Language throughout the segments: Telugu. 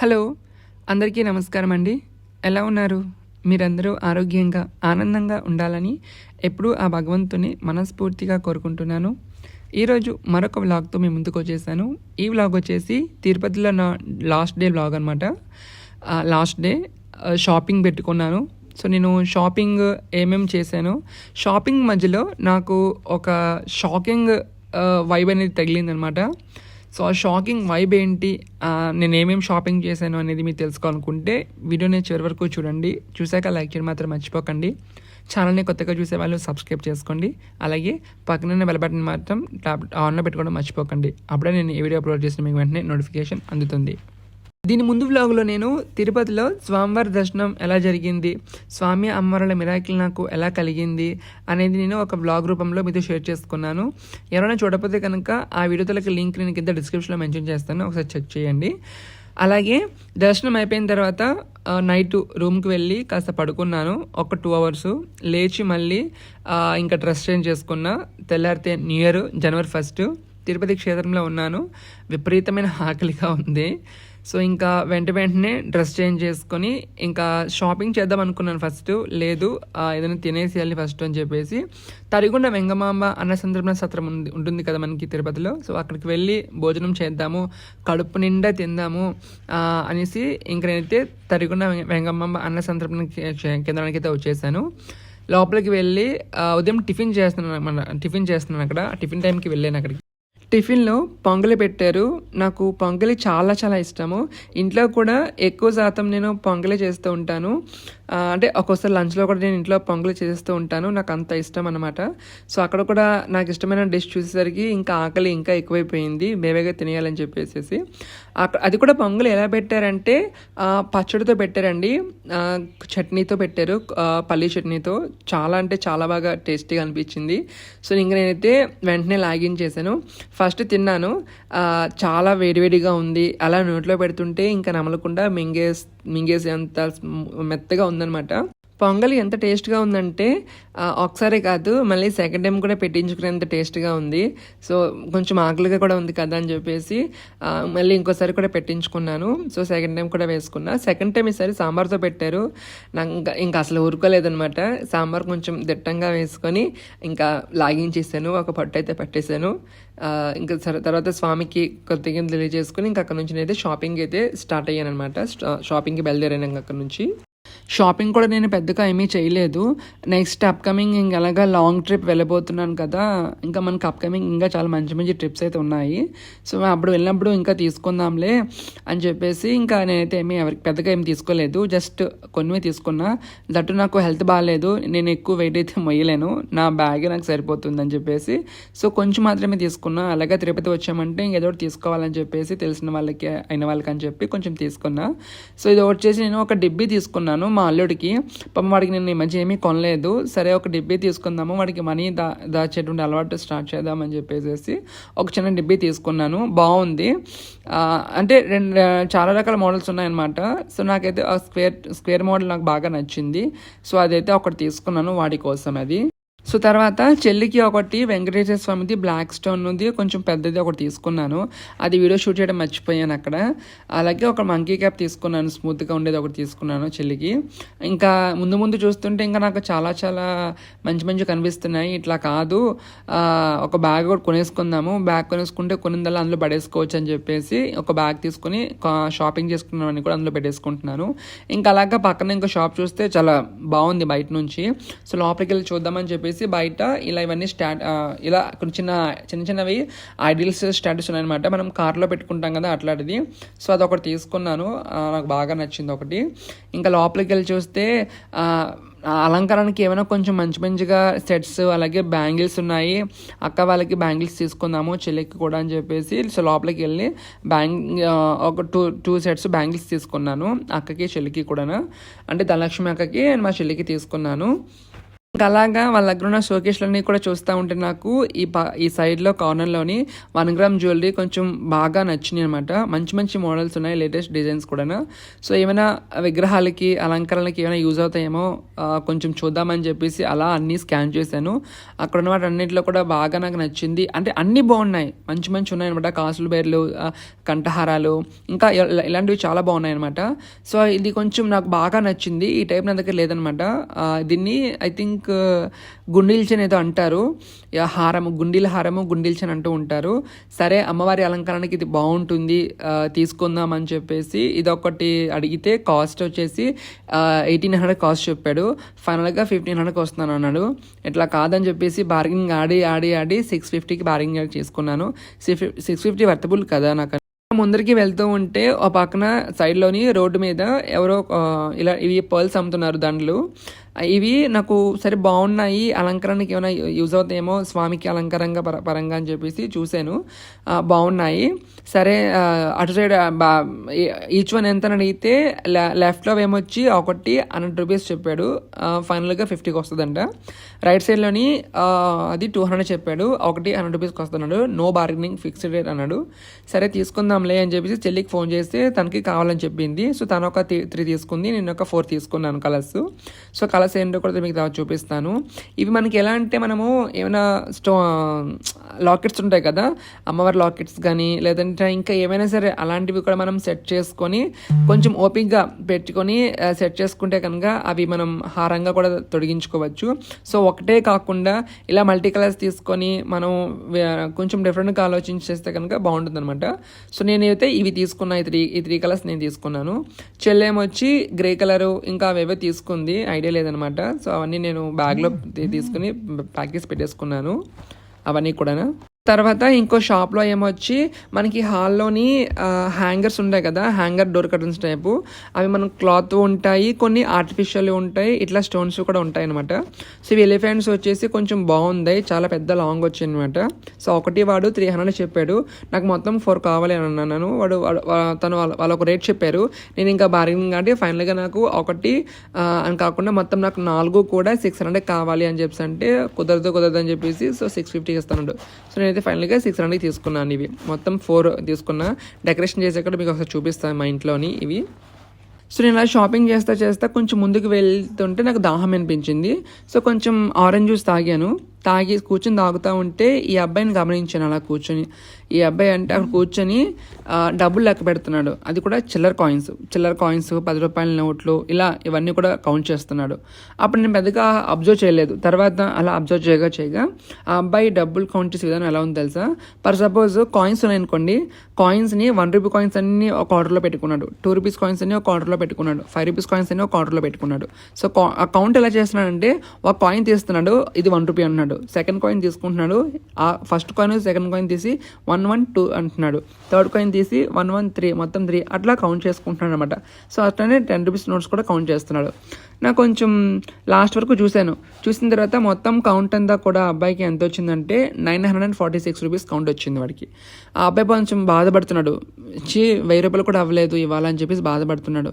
హలో అందరికీ నమస్కారం అండి ఎలా ఉన్నారు? మీరందరూ ఆరోగ్యంగా ఆనందంగా ఉండాలని ఎప్పుడూ ఆ భగవంతుని మనస్ఫూర్తిగా కోరుకుంటున్నాను. ఈరోజు మరొక వ్లాగ్తో మేము ముందుకు వచ్చేసాను. ఈ వ్లాగ్ వచ్చేసి తిరుపతిలో నా లాస్ట్ డే వ్లాగ్ అనమాట లాస్ట్ డే షాపింగ్ పెట్టుకున్నాను. సో నేను షాపింగ్ ఏమేమి చేశాను షాపింగ్ మధ్యలో నాకు ఒక షాకింగ్ వైబ్ అనేది తగిలిందనమాట సో ఆ షాకింగ్ వైబ్ ఏంటి? నేను ఏమేమి షాపింగ్ చేశాను అనేది మీరు తెలుసుకోవాలనుకుంటే వీడియోని చివరి వరకు చూడండి. చూశాక లైక్ చేయడం మాత్రం మర్చిపోకండి. ఛానల్ని కొత్తగా చూసే వాళ్ళు సబ్స్క్రైబ్ చేసుకోండి. అలాగే పక్కన బెల్ బటన్ మాత్రం ట్యాప్ ఆన్లో పెట్టుకోవడం మర్చిపోకండి. అప్పుడే నేను ఏ వీడియో అప్లోడ్ చేసిన మీకు వెంటనే నోటిఫికేషన్ అందుతుంది. దీని ముందు వ్లాగ్లో నేను తిరుపతిలో స్వామివారి దర్శనం ఎలా జరిగింది స్వామి అమ్మవారుల మిరాకిల్ నాకు ఎలా కలిగింది అనేది నేను ఒక బ్లాగ్ రూపంలో మీతో షేర్ చేసుకున్నాను. ఎవరైనా చూడకపోతే కనుక ఆ వీడియోలకి లింక్ నేను కింద డిస్క్రిప్షన్లో మెన్షన్ చేస్తాను. ఒకసారి చెక్ చేయండి. అలాగే దర్శనం అయిపోయిన తర్వాత నైట్ రూమ్కి వెళ్ళి కాస్త పడుకున్నాను. ఒక టూ అవర్స్ లేచి మళ్ళీ ఇంకా డ్రెస్ చేంజ్ చేసుకున్నా. తెల్లారితే new year January first Tirupati క్షేత్రంలో ఉన్నాను. విపరీతమైన ఆకలిగా ఉంది. సో ఇంకా వెంట వెంటనే డ్రెస్ చేంజ్ చేసుకొని ఇంకా షాపింగ్ చేద్దాం అనుకున్నాను ఫస్ట్ లేదు ఏదైనా తినేసేయాలి ఫస్ట్ అని చెప్పేసి. తరిగొండ వెంగమాంబ అన్న సందర్భం సత్రం ఉంది ఉంటుంది కదా మనకి తిరుపతిలో. సో అక్కడికి వెళ్ళి భోజనం చేద్దాము కడుపు నిండా తిందాము అనేసి ఇంకా నేనైతే తరిగొండ వెంగమాంబ అన్న సందర్భం కేంద్రానికి అయితే వచ్చేసాను. లోపలికి వెళ్ళి ఉదయం టిఫిన్ చేస్తున్నాను మన టిఫిన్ చేస్తున్నాను అక్కడ. టిఫిన్ టైంకి వెళ్ళాను అక్కడికి. టిఫిన్లో పొంగలి పెట్టారు. నాకు పొంగలి చాలా చాలా ఇష్టము. ఇంట్లో కూడా ఎక్కువ శాతం నేను పొంగలి చేస్తూ ఉంటాను. అంటే ఒక్కోసారి లంచ్లో కూడా నేను ఇంట్లో పొంగలి చేస్తూ ఉంటాను. నాకు అంత ఇష్టం అనమాట సో అక్కడ కూడా నాకు ఇష్టమైన డిష్ చూసేసరికి ఇంకా ఆకలి ఇంకా ఎక్కువైపోయింది. బేబేగా తినేయాలని చెప్పేసి అక్కడ అది కూడా పొంగలి ఎలా పెట్టారంటే పచ్చడితో పెట్టారండి. చట్నీతో పెట్టారు. పల్లి పల్లీ చట్నీతో. చాలా అంటే చాలా బాగా టేస్టీగా అనిపించింది. సో ఇంక నేనైతే వెంటనే లాగిన్ చేశాను. ఫస్ట్ తిన్నాను. చాలా వేడివేడిగా ఉంది. అలా నోట్లో పెడుతుంటే ఇంకా నమలకుండా మింగేస్ మింగేసేంత మెత్తగా ఉంది ఉందన్నమాట. పొంగలి ఎంత టేస్ట్గా ఉందంటే ఒకసారే ఒకసారి కాదు మళ్ళీ సెకండ్ టైం కూడా పెట్టించుకునేంత టేస్ట్గా ఉంది. సో కొంచెం ఆకలిగా కూడా ఉంది కదా అని చెప్పేసి మళ్ళీ ఇంకోసారి కూడా పెట్టించుకున్నాను. సో సెకండ్ టైం కూడా వేసుకున్నా. సెకండ్ టైం ఈసారి సాంబార్తో పెట్టారు. నాకు ఇంకా ఇంకా అసలు ఊరుకోలేదనమాట సాంబార్ కొంచెం దిట్టంగా వేసుకొని ఇంకా లాగించేసాను. ఒక పట్టు అయితే పట్టేశాను ఇంకా తర్వాత స్వామికి కొద్దిగా తెలియజేసుకుని ఇంకా అక్కడ నుంచి అయితే షాపింగ్ అయితే స్టార్ట్ అయ్యాను అనమాట షాపింగ్కి బయలుదేరాను ఇంకా అక్కడ నుంచి. షాపింగ్ కూడా నేను పెద్దగా ఏమీ చేయలేదు. నెక్స్ట్ అప్కమింగ్ ఇంకెలాగా లాంగ్ ట్రిప్ వెళ్ళబోతున్నాను కదా ఇంకా మనకి అప్కమింగ్ ఇంకా చాలా మంచి మంచి ట్రిప్స్ అయితే ఉన్నాయి. సో అప్పుడు వెళ్ళినప్పుడు ఇంకా తీసుకుందాంలే అని చెప్పేసి ఇంకా నేనైతే ఏమీ ఎవరికి పెద్దగా ఏమి తీసుకోలేదు. జస్ట్ కొన్ని తీసుకున్నా. దట్టు నాకు హెల్త్ బాగాలేదు నేను ఎక్కువ వెయిట్ అయితే మొయ్యలేను. నా బ్యాగ్ నాకు సరిపోతుందని చెప్పేసి. సో కొంచెం మాత్రమే తీసుకున్నా. అలాగే తిరుపతి వచ్చామంటే ఇంకేదో తీసుకోవాలని చెప్పేసి తెలిసిన వాళ్ళకి అయిన వాళ్ళకి అని చెప్పి కొంచెం తీసుకున్నా. సో ఇది వచ్చేసి నేను ఒక డిబ్బీ తీసుకున్నాను. మా అల్లుడికి. పాపం వాడికి నేను ఈ మధ్య ఏమీ కొనలేదు. సరే ఒక డిబ్బీ తీసుకుందాము. వాడికి మనీ దా దాచేటువంటి అలవాటు స్టార్ట్ చేద్దామని చెప్పేసి ఒక చిన్న డిబ్బీ తీసుకున్నాను. బాగుంది. అంటే రెండు చాలా రకాల మోడల్స్ ఉన్నాయన్నమాట. సో నాకైతే ఆ స్క్వేర్ స్క్వేర్ మోడల్ నాకు బాగా నచ్చింది. సో అదైతే ఒకటి తీసుకున్నాను వాడి కోసం అది. సో తర్వాత చెల్లికి ఒకటి వెంకటేశ్వర స్వామిది బ్లాక్ స్టోన్ ఉంది. కొంచెం పెద్దది ఒకటి తీసుకున్నాను. అది వీడియో షూట్ చేయడం మర్చిపోయాను అక్కడ. అలాగే ఒక మంకీ క్యాప్ తీసుకున్నాను. స్మూత్గా ఉండేది ఒకటి తీసుకున్నాను చెల్లికి. ఇంకా ముందు ముందు చూస్తుంటే ఇంకా నాకు చాలా చాలా మంచి మంచి కనిపిస్తున్నాయి. ఇట్లా కాదు. ఒక బ్యాగ్ కూడా కొనేసుకుందాము. బ్యాగ్ కొనేసుకుంటే కొనిందల్లా అందులో పడేసుకోవచ్చు అని చెప్పేసి ఒక బ్యాగ్ తీసుకుని షాపింగ్ చేసుకున్నామని కూడా అందులో పెట్టేసుకుంటున్నాను. ఇంకా అలాగా పక్కన ఇంకో షాప్ చూస్తే చాలా బాగుంది బయట నుంచి. సో లోపలికి వెళ్ళి చూద్దామని చెప్పేసి బయట ఇలా ఇవన్నీ స్టాట్ ఇలా కొన్ని చిన్న చిన్న చిన్నవి ఐడియల్స్ స్టాటస్ ఉన్నాయన్నమాట. మనం కార్లో పెట్టుకుంటాం కదా అట్లాంటిది. సో అది ఒకటి తీసుకున్నాను నాకు బాగా నచ్చింది ఒకటి. ఇంకా లోపలికి వెళ్ళి చూస్తే అలంకారానికి అలంకరణకి ఏమైనా కొంచెం మంచి మంచిగా సెట్స్ అలాగే బ్యాంగిల్స్ ఉన్నాయి. అక్క వాళ్ళకి బ్యాంగిల్స్ తీసుకుందాము చెల్లికి కూడా అని చెప్పేసి. సో లోపలికి వెళ్ళి బ్యాంగ్ ఒక టూ టూ సెట్స్ బ్యాంగిల్స్ తీసుకున్నాను. అక్కకి చెల్లికి కూడా అంటే ధనలక్ష్మి అక్కకి అండ్ మా చెల్లికి తీసుకున్నాను. ఇంకా అలాగా వాళ్ళ దగ్గర ఉన్న షోకేస్లన్నీ కూడా చూస్తూ ఉంటే నాకు ఈ ప ఈ సైడ్లో కార్నర్లోని వన్ గ్రామ్ జ్యువెలరీ కొంచెం బాగా నచ్చినాయి అనమాట మంచి మంచి మోడల్స్ ఉన్నాయి లేటెస్ట్ డిజైన్స్ కూడా సో ఏమైనా విగ్రహాలకి అలంకరణలకి ఏమైనా యూజ్ అవుతాయేమో కొంచెం చూద్దామని చెప్పేసి అలా అన్నీ స్కాన్ చేశాను. అక్కడ ఉన్న వాటి అన్నింటిలో కూడా బాగా నాకు నచ్చింది. అంటే అన్నీ బాగున్నాయి. మంచి మంచి ఉన్నాయి అనమాట కాసులు బేర్లు కంఠహారాలు. ఇంకా ఇలాంటివి చాలా బాగున్నాయి అనమాట సో ఇది కొంచెం నాకు బాగా నచ్చింది. ఈ టైప్ నా దగ్గర లేదనమాట దీన్ని ఐ థింక్ గుండిల్చన్ ఏదో అంటారు. హారము గుండీల హారము గుండీల్చన్ అంటూ ఉంటారు. సరే అమ్మవారి అలంకరణకి ఇది బాగుంటుంది తీసుకుందాం అని చెప్పేసి ఇదొకటి అడిగితే కాస్ట్ వచ్చేసి ఎయిటీన్ హండ్రెడ్ కాస్ట్ చెప్పాడు. ఫైనల్గా ఫిఫ్టీన్ హండ్రెడ్కి వస్తున్నాను అన్నాడు. ఇట్లా కాదని చెప్పేసి బార్గింగ్ ఆడి ఆడి ఆడి సిక్స్ ఫిఫ్టీకి బార్గెనింగ్ చేసుకున్నాను. సిక్స్ ఫిఫ్టీ వర్తబుల్ కదా నాకు. ముందరికి వెళ్తూ ఉంటే ఒక పక్కన సైడ్లోని రోడ్డు మీద ఎవరో ఇలా ఇవి పర్ల్స్ అమ్ముతున్నారు దండలు. ఇవి నాకు సరే బాగున్నాయి అలంకరణకి ఏమైనా యూజ్ అవుతాయేమో స్వామికి అలంకరంగా పర పరంగా అని చెప్పేసి చూశాను. బాగున్నాయి. సరే అటు సైడ్ ఈచ్ వన్ ఎంత అని అడిగితే లెఫ్ట్లో ఏమొచ్చి ఒకటి హండ్రెడ్ రూపీస్ చెప్పాడు. ఫైనల్గా ఫిఫ్టీకి వస్తుందంట. రైట్ సైడ్లోని అది టూ హండ్రెడ్ చెప్పాడు. ఒకటి హండ్రెడ్ రూపీస్కి వస్తున్నాడు. నో బార్గెనింగ్ ఫిక్స్డ్ రేట్ అన్నాడు. సరే తీసుకుందాంలే అని చెప్పేసి చెల్లికి ఫోన్ చేస్తే తనకి కావాలని చెప్పింది. సో తను ఒక త్రీ తీసుకుంది నేను ఒక ఫోర్ తీసుకున్నాను కలర్స్. సో కలర్స్ ఏంటో కూడా మీకు తర్వాత చూపిస్తాను. ఇవి మనకి ఎలా అంటే మనము ఏమైనా స్టో లాకెట్స్ ఉంటాయి కదా అమ్మవారి లాకెట్స్ కానీ లేదంటే ఇంకా ఏమైనా సరే అలాంటివి కూడా మనం సెట్ చేసుకొని కొంచెం ఓపిక్గా పెట్టుకొని సెట్ చేసుకుంటే కనుక అవి మనం హారంగా కూడా తొడిగించుకోవచ్చు. సో ఒకటే కాకుండా ఇలా మల్టీ కలర్స్ తీసుకొని మనం కొంచెం డిఫరెంట్గా ఆలోచించి చేస్తే కనుక బాగుంటుంది అనమాట సో నేనైతే ఇవి తీసుకున్నా ఈ త్రీ ఈ త్రీ కలర్స్ నేను తీసుకున్నాను. చెల్లెమొచ్చి గ్రే కలరు ఇంకా అవేవో తీసుకుంది ఐడియా లేదనమాట సో అవన్నీ నేను బ్యాగ్లో తీసుకుని ప్యాక్ చేసి పెట్టేసుకున్నాను. అవన్నీ కూడా తర్వాత ఇంకో షాప్లో ఏమొచ్చి మనకి హాల్లోని హ్యాంగర్స్ ఉంటాయి కదా హ్యాంగర్ డోర్ కర్టన్స్ టైపు అవి మనం క్లాత్ ఉంటాయి కొన్ని ఆర్టిఫిషియల్ ఉంటాయి ఇట్లా స్టోన్స్ కూడా ఉంటాయి అనమాట సో ఇవి ఎలిఫెంట్స్ వచ్చేసి కొంచెం బాగుంది చాలా పెద్ద లాంగ్ వచ్చాయి అనమాట సో ఒకటి వాడు త్రీ హండ్రెడ్ చెప్పాడు. నాకు మొత్తం ఫోర్ కావాలి అని అన్నాను. వాడు తను వాళ్ళ ఒక రేట్ చెప్పారు. నేను ఇంకా బార్గెనింగ్ అంటే ఫైనల్గా నాకు ఒకటి అని కాకుండా మొత్తం నాకు నాలుగు కూడా సిక్స్ హండ్రెడ్ కావాలి అని చెప్పేసి అంటే కుదరదు కుదరదు అని చెప్పేసి సో సిక్స్ ఫిఫ్టీ ఇస్తాను సో నేనైతే ఫైనల్గా సిక్స్ హండ్రెడ్ తీసుకున్నాను ఇవి. మొత్తం ఫోర్ తీసుకున్నా. డెకరేషన్ చేసాక మీకు ఒకసారి చూపిస్తాను మా ఇంట్లోని ఇవి. సో నేను ఇలా షాపింగ్ చేస్తా చేస్తా కొంచెం ముందుకు వెళ్తుంటే నాకు దాహం అనిపించింది. సో కొంచెం ఆరెంజ్ జ్యూస్ తాగాను. తాగి కూర్చొని తాగుతూ ఉంటే ఈ అబ్బాయిని గమనించాను అలా కూర్చొని. ఈ అబ్బాయి అంటే అక్కడ కూర్చొని డబ్బులు లెక్క పెడుతున్నాడు. అది కూడా చిల్లర కాయిన్స్. చిల్లర కాయిన్స్ పది రూపాయల నోట్లు ఇలా ఇవన్నీ కూడా కౌంట్ చేస్తున్నాడు. అప్పుడు నేను పెద్దగా అబ్జర్వ్ చేయలేదు. తర్వాత అలా అబ్జర్వ్ చేయగా చేయగా ఆ అబ్బాయి డబ్బులు కౌంట్ చేసే విధానం ఎలా ఉంది తెలుసా? ఫర్ సపోజ్ కాయిన్స్ ఉన్నాయనుకోండి కాయిన్స్ని వన్ రూపీ కాయిన్స్ అన్ని ఒక ఆర్డర్లో పెట్టుకున్నాడు. టూ రూపీస్ కాయిన్స్ అన్ని ఒక ఆర్డర్లో పెట్టుకున్నాడు. ఫైవ్ రూపీస్ కాయిన్స్ అన్ని ఒక ఆర్డర్లో పెట్టుకున్నాడు. సో కా- ఆ కౌంట్ ఎలా చేస్తున్నాడంటే ఒక కాయిన్ తీస్తున్నాడు. ఇది వన్ రూపీ అన్నాడు. అంటున్నాడు. సెకండ్ కాయిన్ తీసుకుంటున్నాడు. ఆ ఫస్ట్ కాయిన్ సెకండ్ కాయిన్ తీసి వన్ వన్ టూ అంటున్నాడు. థర్డ్ కాయిన్ తీసి వన్ వన్ త్రీ మొత్తం త్రీ అట్లా కౌంట్ చేసుకుంటున్నాడు అనమాట సో అట్లనే టెన్ రూపీస్ నోట్స్ కూడా కౌంట్ చేస్తున్నాడు. నాకు కొంచెం లాస్ట్ వరకు చూశాను. చూసిన తర్వాత మొత్తం కౌంట్ అంతా కూడా ఆ అబ్బాయికి ఎంత వచ్చిందంటే nine hundred and forty six rupees count వచ్చింది వాడికి. ఆ అబ్బాయి కొంచెం బాధపడుతున్నాడు. చీ వెయ్యి రూపాయలు కూడా అవ్వలేదు ఇవ్వాలని అని చెప్పేసి బాధపడుతున్నాడు.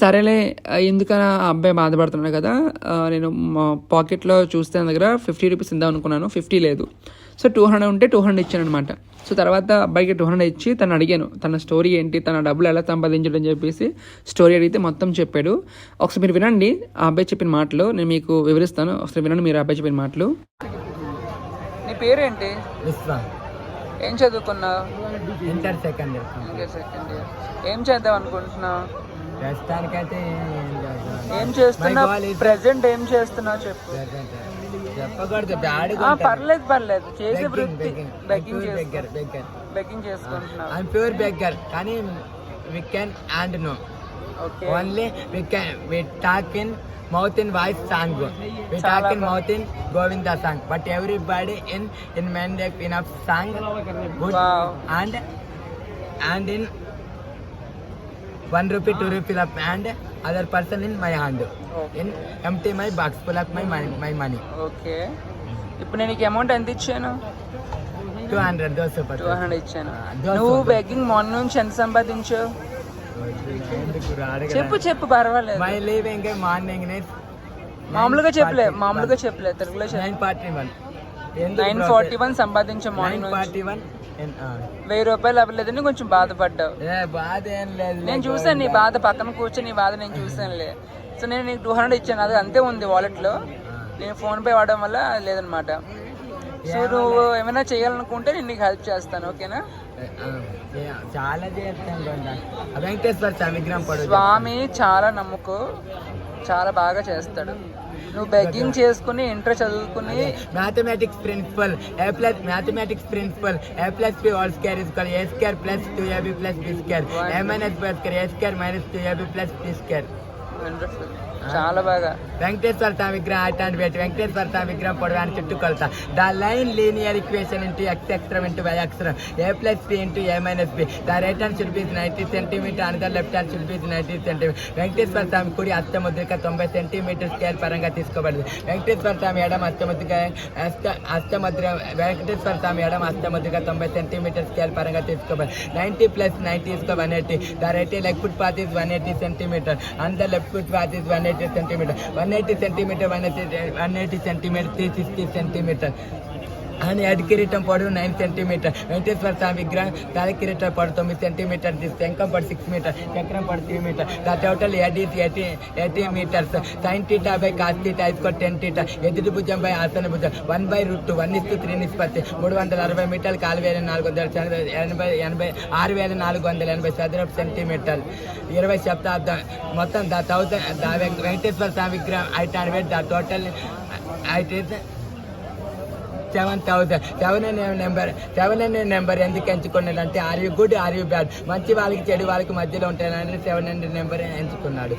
సరేలే ఎందుకని ఆ అబ్బాయి బాధపడుతున్నాడు కదా నేను మా పాకెట్లో చూస్తే నా దగ్గర ఫిఫ్టీ రూపీస్ ఇద్దాం అనుకున్నాను ఫిఫ్టీ లేదు. సో టూ హండ్రెడ్ ఉంటే టూ హండ్రెడ్ ఇచ్చాను అనమాట సో తర్వాత అబ్బాయికి టూ హండ్రెడ్ ఇచ్చి తను అడిగాను తన స్టోరీ ఏంటి తన డబ్బులు ఎలా సంపాదించడం అని చెప్పేసి స్టోరీ అడిగితే మొత్తం చెప్పాడు. ఒకసారి మీరు వినండి ఆ అబ్బాయి చెప్పిన మాటలు నేను మీకు వివరిస్తాను. ఒకసారి వినండి మీరు అబ్బాయి చెప్పిన మాటలు. నీ పేరేంటి? ఏం చదువుకున్నావు? Inter second year. Second year. ఏం చేద్దాం అనుకుంటున్నావు? ప్రస్తుతానికైతే ఏం is- ప్రెసెంట్ ఏం చేస్తున్నావు చెప్పు. చెప్పకూడదు పర్లేదు పర్లేదు. చేసే వృత్తి బెగ్గింగ్. బెగ్గర్ బెగ్గర్ బెగ్గింగ్ చేసుకుంటున్నావు. ఐఎమ్ ప్యూర్ బెగ్గర్ కానీ we can and no okay only we can we talk in mouth in voice song we talk in mouth in Govinda song but everybody in in men in of song good Wow. and and one rupee two rupee of hand other person in my hand in empty my box full of my money my money okay ఇప్పుడు నేను నీకు అమౌంట్ ఎంత ఇచ్చాను? Two hundred dosa two hundred ఇచ్చాను. నువ్వు బెగ్గింగ్ మొన్న నుంచి ఎంత సంపాదించు చెప్పు చెప్పు పర్వాలేదు. మై లీవ్ ఇంకే మార్నింగ్ నే మామూలుగా చెప్పలేదు మామూలుగా చెప్పలేదు తెలుగులో నైన్ పార్టీ వాళ్ళు నైన్ ఫార్టీ వన్ సంపాదించే మార్నింగ్ ఫార్టీ వన్ వెయ్యి రూపాయలు అవ్వలేదని కొంచెం బాధపడ్డావు. బాధ ఏం లేదు నేను చూసాను నీ బాధ పక్కన కూర్చొని నీ బాధ నేను చూసానులే సో నేను నీకు టూ హండ్రెడ్ ఇచ్చాను అది అంతే ఉంది వాలెట్లో నేను ఫోన్ పే వాడడం వల్ల లేదనమాట. సో నువ్వు ఏమైనా చేయాలనుకుంటే నేను నీకు హెల్ప్ చేస్తాను ఓకేనా? చాలా వెంకటేశ్వర స్వామి చాలా నమ్ముకో చాలా బాగా చేస్తాడు. నువ్వు బెగ్గింగ్ చేసుకుని ఇంటర్ చదువుకుని. Mathematics principal A plus mathematics principal A plus B all square is A square plus two AB plus B square A minus B square A square minus two AB plus B square. చాలా బాగా. వెంకటేశ్వర స్వామి విగ్రహం అట్లాంటి పెట్టి వెంకటేశ్వర స్వామి విగ్రహం పొడవాన్ని చుట్టుకొలత. The line linear equation into X extreme into Y extreme A plus B into A minus B the right hand should be ninety centimetre another left hand should be ninety centimetre Venkateswara Swami కుడి అష్టముద్రిక తొంభై సెంటీమీటర్ స్కేల్ పరంగా తీసుకోబడింది. వెంకటేశ్వర స్వామి ఎడమ అష్టముద్రిక అష్ట అష్టముద్ర వెంకటేశ్వర స్వామి ఎడమ అష్టముద్రిక తొంభై సెంటీమీటర్ స్కేల్ పరంగా తీసుకోబడింది. Ninety plus ninety ఇసుకో one eighty the right leg foot path is one eighty centimetre and the left foot path is one eighty centimetre one eighty centimetre one eighty one eighty centimetre three sixty centimetre అని అడి కిరీటం పొడవు నైన్ సెంటీమీటర్. వెంకటేశ్వర స్వామి విగ్రహం తల కిరీటం పొడవు తొమ్మిది సెంటీమీటర్. శంఖం పొడి సిక్స్ మీటర్ చక్రం పొడి three metre the total eighty eighty eighty metres sine theta by cos theta ఇసుకో ten theta ఎదుటి భుజం బై ఆసన భుజం. One by root two one ఇస్తూ త్రీ నిష్పత్తి. మూడు వందల అరవై మీటర్లు కాలు వేల నాలుగు వందల ఎనభై ఎనభై ఆరు వేల నాలుగు వందల ఎనభై చదరపు సెంటీమీటర్లు. ఇరవై శతాబ్దం మొత్తం the thousand the Venkateswara Swami విగ్రహం. Height hundred the total I is seven thousand seven అనే నెంబర్ సెవెన్ అనే నెంబర్ ఎందుకు ఎంచుకున్నాడంటే are you good are you bad మంచి వాళ్ళకి చెడు వాళ్ళకి మధ్యలో ఉంటానని సెవెన్ అనే నెంబర్ ఎంచుకున్నాడు.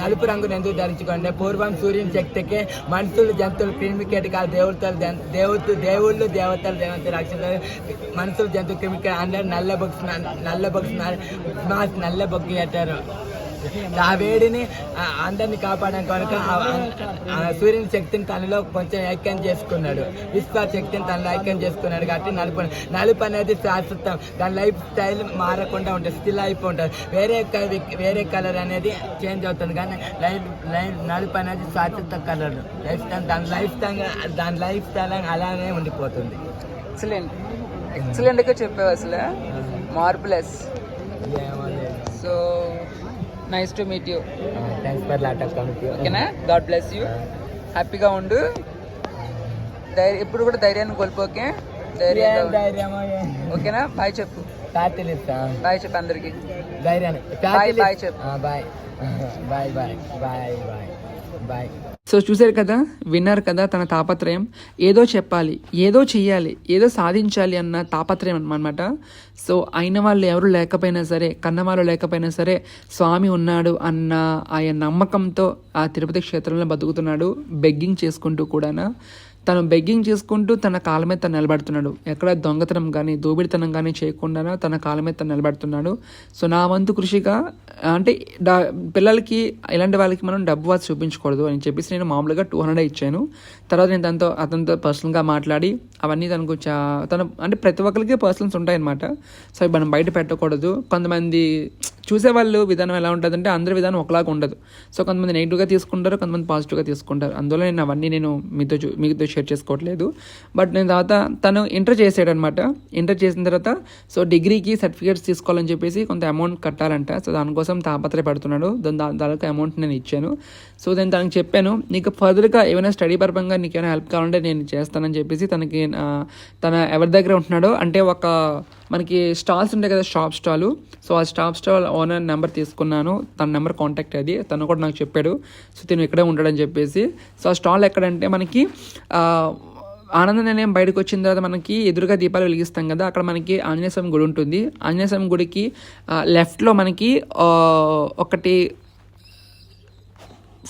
నలుపు రంగును ఎందుకు ధరించుకుంటే పూర్వం సూర్యుని శక్తికి మనుషులు జంతువులు క్రిమికేటకాలు దేవుతలు దేవుడు దేవుళ్ళు దేవతలు దేవత రక్షణ మనుషులు జంతువు క్రిమికేట్ అందరూ నల్ల బొక్స్ నల్ల బొక్స్ స్మాస్ నల్ల బొగ్గు అంటారు ఆ వేడిని అందరిని కాపాడడం కనుక సూర్యుని శక్తిని తనలో కొంచెం ఐక్యం చేసుకున్నాడు. విశ్వ శక్తిని తనలో ఐక్యం చేసుకున్నాడు కాబట్టి నలుపు నలుపు అనేది శాశ్వతం. దాని లైఫ్ స్టైల్ మారకుండా ఉంటుంది స్టిల్ అయిపోయి ఉంటుంది వేరే వేరే కలర్ అనేది చేంజ్ అవుతుంది కానీ లైఫ్ లైఫ్ నలుపు అనేది శాశ్వత కలర్. లైఫ్ స్టైల్ దాని లైఫ్ స్టైల్ దాని లైఫ్ స్టైల్ అలానే ఉండిపోతుంది. ఎక్సలెంట్. ఎక్సలెంట్గా చెప్పావు అసలు. Marvellous so nice to meet you thanks for lot of ఓకేనా గాడ్ బ్లెస్ యూ హ్యాపీగా ఉండు. ధైర్యం ఎప్పుడు కూడా ధైర్యాన్ని కోల్పోకే. ధైర్యమో ఓకేనా బాయ్ చెప్పు. బాయ్ చెప్పు అందరికి. ధైర్యాన్ని. బాయ్ బాయ్ చెప్పు. Bye bye bye bye bye bye so చూశారు కదా విన్నారు కదా తన తాపత్రయం. ఏదో చెప్పాలి ఏదో చెయ్యాలి ఏదో సాధించాలి అన్న తాపత్రయం అనమాట సో అయిన వాళ్ళు ఎవరు లేకపోయినా సరే కన్నవాళ్ళు లేకపోయినా సరే స్వామి ఉన్నాడు అన్న ఆయన నమ్మకంతో ఆ తిరుపతి క్షేత్రంలో బతుకుతున్నాడు బెగ్గింగ్ చేసుకుంటూ కూడానా. తను బెగ్గింగ్ చేసుకుంటూ తన కాళ్ళ మీద తను నిలబడుతున్నాడు. ఎక్కడ దొంగతనం కానీ దోబిడితనం కానీ చేయకుండా తన కాళ్ళ మీద తను నిలబడుతున్నాడు. సో నా వంతు కృషిగా అంటే డా- పిల్లలకి ఇలాంటి వాళ్ళకి మనం డబ్బు వాసి చూపించకూడదు అని చెప్పేసి నేను మామూలుగా టూ హండ్రెడ్ ఇచ్చాను. తర్వాత నేను తనతో అతనితో పర్సనల్గా మాట్లాడి అవన్నీ తనకు చా తన అంటే ప్రతి ఒక్కరికి పర్సనల్స్ ఉంటాయన్నమాట. సో అవి మనం బయట పెట్టకూడదు. కొంతమంది చూసేవాళ్ళు విధానం ఎలా ఉంటుందంటే అందరి విధానం ఒకలాగా ఉండదు. సో కొంతమంది నెగిటివ్గా తీసుకుంటారు కొంతమంది పాజిటివ్గా తీసుకుంటారు. అందువల్ల నేను అవన్నీ నేను మీతో చూ- మీతో షేర్ చేసుకోవట్లేదు. బట్ నేను తర్వాత తను ఇంటర్ చేసాడనమాట. ఇంటర్ చేసిన తర్వాత సో డిగ్రీకి సర్టిఫికేట్స్ తీసుకోవాలని చెప్పేసి కొంత అమౌంట్ కట్టాలంట. సో దానికోసం తాపత్రయపడుతున్నాడు. దాని దానికి అమౌంట్ నేను ఇచ్చాను. సో నేను తనకు చెప్పాను నీకు ఫర్దర్గా ఏమైనా స్టడీ పరంగా నీకు ఏమైనా హెల్ప్ కావాలంటే నేను చేస్తానని చెప్పేసి తనకి తన ఎవరి దగ్గర ఉంటున్నాడో అంటే ఒక మనకి స్టాల్స్ ఉంటాయి కదా షాప్ స్టాల్. సో ఆ షాప్ స్టాల్ ఓనర్ నెంబర్ తీసుకున్నాను. తన నెంబర్ కాంటాక్ట్ అది తను కూడా నాకు చెప్పాడు సో తిను ఇక్కడే ఉంటాడని చెప్పేసి. సో ఆ స్టాల్ ఎక్కడంటే మనకి ఆనంద నిలయం బయటకు వచ్చిన తర్వాత మనకి ఎదురుగా దీపాలు వెలిగిస్తాం కదా అక్కడ మనకి ఆంజనేయ స్వామి గుడి ఉంటుంది. ఆంజనేయ స్వామి గుడికి లెఫ్ట్లో మనకి ఒకటి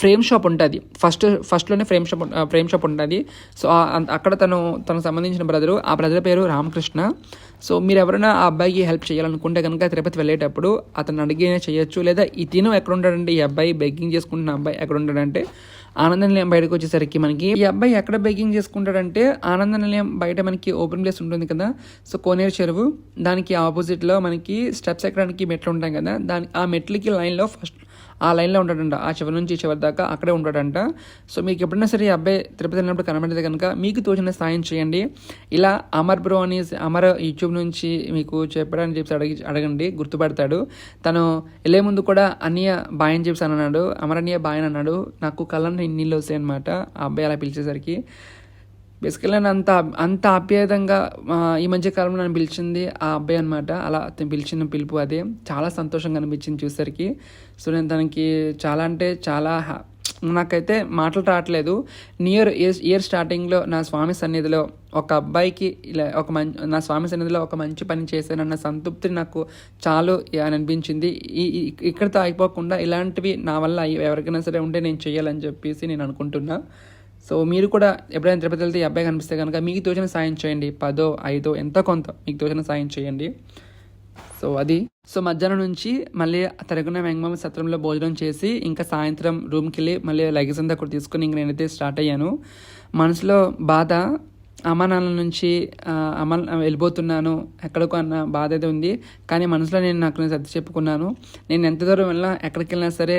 ఫ్రేమ్ షాప్ ఉంటుంది. ఫస్ట్ ఫస్ట్లోనే ఫ్రేమ్ షాప్ ఫ్రేమ్ షాప్ ఉంటుంది. సో అక్కడ తను తనకు సంబంధించిన బ్రదరు ఆ బ్రదర్ పేరు రామకృష్ణ. సో మీరు ఎవరైనా ఆ అబ్బాయికి హెల్ప్ చేయాలనుకుంటే కనుక తిరుపతి వెళ్ళేటప్పుడు అతను అడిగినే చేయొచ్చు. లేదా ఈ తిను ఎక్కడ ఉంటాడంటే ఈ అబ్బాయి బెగ్గింగ్ చేసుకుంటున్న అబ్బాయి ఎక్కడ ఉంటాడంటే ఆనంద నిలయం బయటకు వచ్చేసరికి మనకి ఈ అబ్బాయి ఎక్కడ బెగ్గింగ్ చేసుకుంటాడంటే ఆనంద నిలయం బయట మనకి ఓపెన్ ప్లేస్ ఉంటుంది కదా. సో కోనేరు చెరువు దానికి ఆపోజిట్లో మనకి స్టెప్స్ ఎక్కడానికి మెట్లు ఉంటాయి కదా. దాని ఆ మెట్లకి లైన్లో ఫస్ట్ ఆ లైన్లో ఉంటాడంట. ఆ చివరి నుంచి చివరి దాకా అక్కడే ఉంటాడంట. సో మీకు ఎప్పుడైనా సరే ఈ అబ్బాయి తిరుపతి వెళ్ళినప్పుడు కనబడితే కనుక మీకు తోచిన సాయం చేయండి. ఇలా అమర్ బ్రో అని అమర్ యూట్యూబ్ నుంచి మీకు చెప్పడానికి చెప్పి అడిగి అడగండి గుర్తుపడతాడు. తను వెళ్ళే ముందు కూడా అన్నయ్య బాయ్ అని చెప్పి అన్నాడు. అమర్ అన్నయ్య బాయ్ అని అన్నాడు. నాకు కళ్ళని నీళ్ళు వస్తాయి అనమాట ఆ అబ్బాయి అలా పిలిచేసరికి బేసికల్లీ నన్ను అంత అంత ఆప్యాయంగా ఈ మధ్య కాలంలో నన్ను పిలిచింది ఆ అబ్బాయి అనమాట అలా అతను పిలిచిన పిలుపు అదే. చాలా సంతోషంగా అనిపించింది చూసరికి సో నేను తనకి చాలా అంటే చాలా నాకైతే మాటలు రావట్లేదు. నియర్ ఇయర్ ఇయర్ స్టార్టింగ్లో నా స్వామి సన్నిధిలో ఒక అబ్బాయికి ఇలా ఒక మంచి నా స్వామి సన్నిధిలో ఒక మంచి పని చేశానన్న సంతృప్తి నాకు చాలు అని అనిపించింది. ఈ ఇక్కడితో అయిపోకుండా ఇలాంటివి నా వల్ల ఎవరికైనా సరే ఉంటే నేను చేయాలని చెప్పేసి నేను అనుకుంటున్నా. సో మీరు కూడా ఎప్పుడైనా తిరుపతి వెళ్తే ఈ అబ్బాయి కనిపిస్తే కనుక మీకు తోచిన సాయం చేయండి. పదో ఐదో ఎంతో కొంత మీకు తోచిన సాయం చేయండి. సో అది. సో మధ్యాహ్నం నుంచి మళ్ళీ తరగున వెంగమామ సత్రంలో భోజనం చేసి ఇంకా సాయంత్రం రూమ్కి వెళ్ళి మళ్ళీ లగేజ్ అంతా కూడా తీసుకుని ఇంక నేనైతే స్టార్ట్ అయ్యాను. మనసులో బాధ అమ్మ నుంచి అమ్మ వెళ్ళిపోతున్నాను ఎక్కడికో అన్న బాధ అయితే ఉంది. కానీ మనసులో నేను నాకు నేను సర్ది చెప్పుకున్నాను. నేను ఎంత దూరం వెళ్ళినా ఎక్కడికి వెళ్ళినా సరే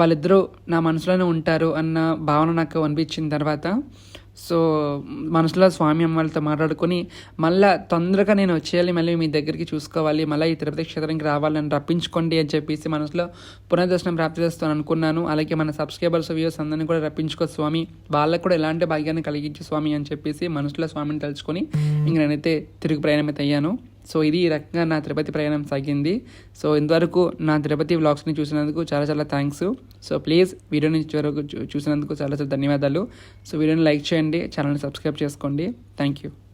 వాళ్ళిద్దరూ నా మనసులోనే ఉంటారు అన్న భావన నాకు అనిపించిన తర్వాత సో మనసులో స్వామి అమ్మలతో మాట్లాడుకొని మళ్ళీ తొందరగా నేను వచ్చేయాలి మళ్ళీ మీ దగ్గరికి చూసుకోవాలి మళ్ళీ ఈ తిరుపతి క్షేత్రానికి రావాలని రప్పించుకోండి అని చెప్పేసి మనసులో పునర్దర్శనం ప్రాప్తి చేస్తాను అనుకున్నాను. అలాగే మన సబ్స్క్రైబర్స్ వ్యూస్ అందరినీ కూడా రప్పించుకో స్వామి. వాళ్ళకు కూడా ఎలాంటి భాగ్యాన్ని కలిగించి స్వామి అని చెప్పేసి మనసులో స్వామిని తలుచుకొని ఇంక నేనైతే తిరుగు ప్రయాణం అయితే అయ్యాను. సో ఇది ఈ రకంగా నా తిరుపతి ప్రయాణం సాగింది. సో ఇంతవరకు నా తిరుపతి వ్లాగ్స్ని చూసినందుకు చాలా చాలా థ్యాంక్స్ సో ప్లీజ్ వీడియోని వరకు చూ- చూసినందుకు చాలా చాలా ధన్యవాదాలు. సో వీడియోని లైక్ చేయండి ఛానల్ని సబ్స్క్రైబ్ చేసుకోండి. Thank you